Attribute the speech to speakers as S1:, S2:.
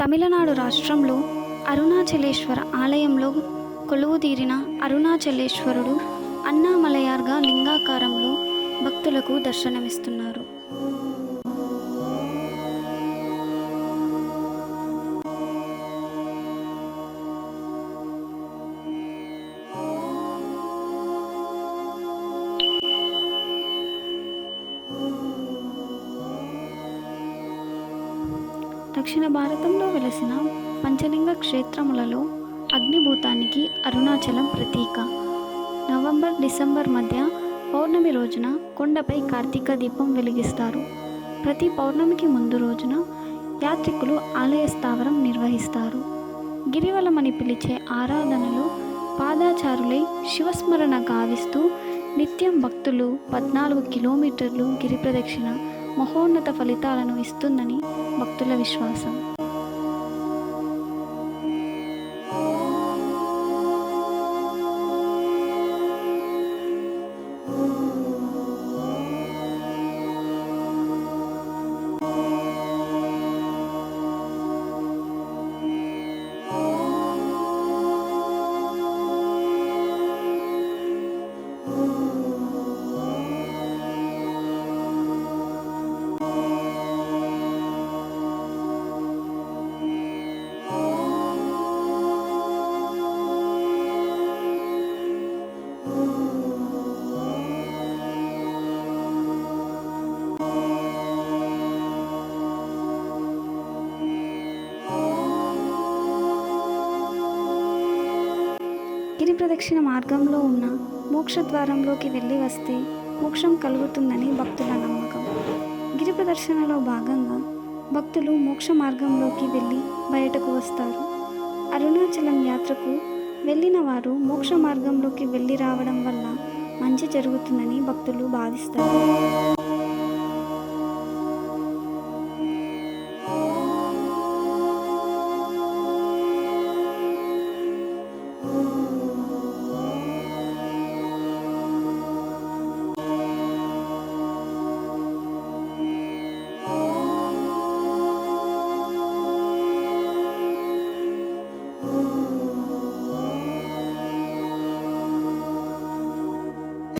S1: తమిళనాడు రాష్ట్రంలో అరుణాచలేశ్వర ఆలయంలో కొలువుదీరిన అరుణాచలేశ్వరుడు అన్నామలయార్గా లింగాకారంలో భక్తులకు దర్శనమిస్తున్నారు. దక్షిణ భారతంలో వెలసిన పంచలింగ క్షేత్రములలో అగ్నిభూతానికి అరుణాచలం ప్రతీక. నవంబర్ డిసెంబర్ మధ్య పౌర్ణమి రోజున కొండపై కార్తీక దీపం వెలిగిస్తారు. ప్రతి పౌర్ణమికి ముందు రోజున యాత్రికులు ఆలయ స్థావరం నిర్వహిస్తారు. గిరివలమని పిలిచే ఆరాధనలు పాదాచారులై శివస్మరణ గావిస్తూ నిత్యం భక్తులు పద్నాలుగు కిలోమీటర్లు గిరి ప్రదక్షిణ మహోన్నత ఫలితాలను ఇస్తుందని భక్తుల విశ్వాసం. గిరి ప్రదక్షిణ మార్గంలో ఉన్న మోక్షద్వారంలోకి వెళ్ళి వస్తే మోక్షం కలుగుతుందని భక్తుల నమ్మకం. గిరి ప్రదర్శనలో భాగంగా భక్తులు మోక్ష మార్గంలోకి వెళ్ళి బయటకు వస్తారు. అరుణాచలం యాత్రకు వెళ్ళిన వారు మోక్ష మార్గంలోకి వెళ్ళి రావడం వల్ల మంచి జరుగుతుందని భక్తులు భావిస్తారు.